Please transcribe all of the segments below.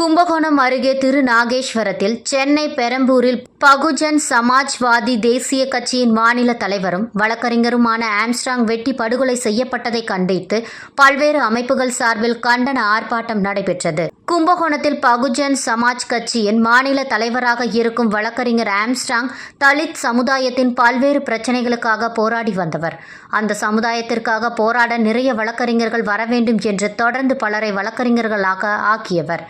கும்பகோணம் அருகே திருநாகேஸ்வரத்தில் சென்னை பெரம்பூரில் பகுஜன் சமாஜ்வாதி தேசிய கட்சியின் மாநில தலைவரும் வழக்கறிஞருமான ஆம்ஸ்ட்ராங் வெட்டி படுகொலை செய்யப்பட்டதை கண்டித்து பல்வேறு அமைப்புகள் சார்பில் கண்டன ஆர்ப்பாட்டம் நடைபெற்றது. கும்பகோணத்தில் பகுஜன் சமாஜ் கட்சியின் மாநில தலைவராக இருக்கும் வழக்கறிஞர் ஆம்ஸ்டாங் தலித் சமுதாயத்தின் பல்வேறு பிரச்சனைகளுக்காக போராடி வந்தவர். அந்த சமுதாயத்திற்காக போராட நிறைய வழக்கறிஞர்கள் வர வேண்டும் என்று தொடர்ந்து பலரை வழக்கறிஞர்களாக ஆக்கியவர்.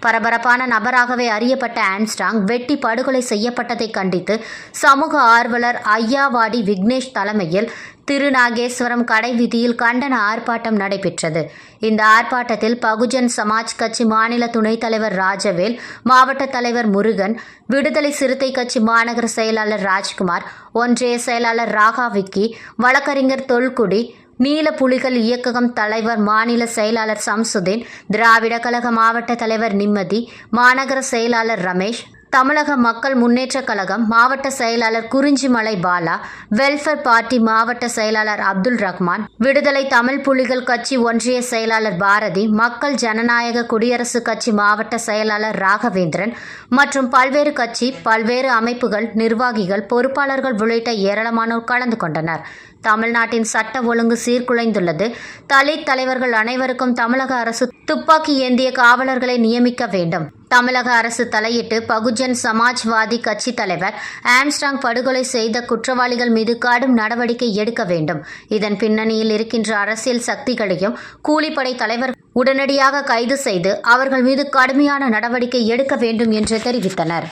பரபரப்பான நபராகவே அறியப்பட்ட ஆம்ஸ்டாங் வெட்டி படுகொலை செய்யப்பட்டதை கண்டித்து சமூக ஆர்வலர் ஐயாவாடி விக்னேஷ் தலைமையில் திருநாகேஸ்வரம் கடை வீதியில் கண்டன ஆர்ப்பாட்டம் நடைபெற்றது. இந்த ஆர்ப்பாட்டத்தில் பகுஜன் சமாஜ் கட்சி மாநில துணைத் தலைவர் ராஜவேல் மாவட்ட தலைவர் முருகன் விடுதலை சிறுத்தை கட்சி மாநகர செயலாளர் ராஜ்குமார் ஒன்றிய செயலாளர் ராகா விக்கி வழக்கறிஞர் தொல்குடி நீல புலிகள் இயக்ககம் தலைவர் மாநில செயலாளர் சம்சுதீன் திராவிட கழக மாவட்ட தலைவர் நிம்மதி மாநகர செயலாளர் ரமேஷ் தமிழக மக்கள் முன்னேற்றக் கழகம் மாவட்ட செயலாளர் குறிஞ்சிமலை பாலா வெல்ஃபேர் பார்ட்டி மாவட்ட செயலாளர் அப்துல் ரஹ்மான் விடுதலை தமிழ் புலிகள் கட்சி ஒன்றிய செயலாளர் பாரதி மக்கள் ஜனநாயக குடியரசு கட்சி மாவட்ட செயலாளர் ராகவேந்திரன் மற்றும் பல்வேறு கட்சி பல்வேறு அமைப்புகள் நிர்வாகிகள் பொறுப்பாளர்கள் உள்ளிட்ட ஏராளமானோர் கலந்து கொண்டனர். தமிழ்நாட்டின் சட்ட ஒழுங்கு சீர்குலைந்துள்ளது. தலித் தலைவர்கள் அனைவருக்கும் தமிழக அரசு துப்பாக்கி ஏந்திய காவலர்களை நியமிக்க வேண்டும். தமிழக அரசு தலையிட்டு பகுஜன் சமாஜ்வாதி கட்சி தலைவர் ஆம்ஸ்டாங் படுகொலை செய்த குற்றவாளிகள் மீது கடும் நடவடிக்கை எடுக்க வேண்டும். இதன் பின்னணியில் இருக்கின்ற அரசியல் சக்திகளையும் கூலிப்படை தலைவர் உடனடியாக கைது செய்து அவர்கள் மீது கடுமையான நடவடிக்கை எடுக்க வேண்டும் என்று தெரிவித்தனர்.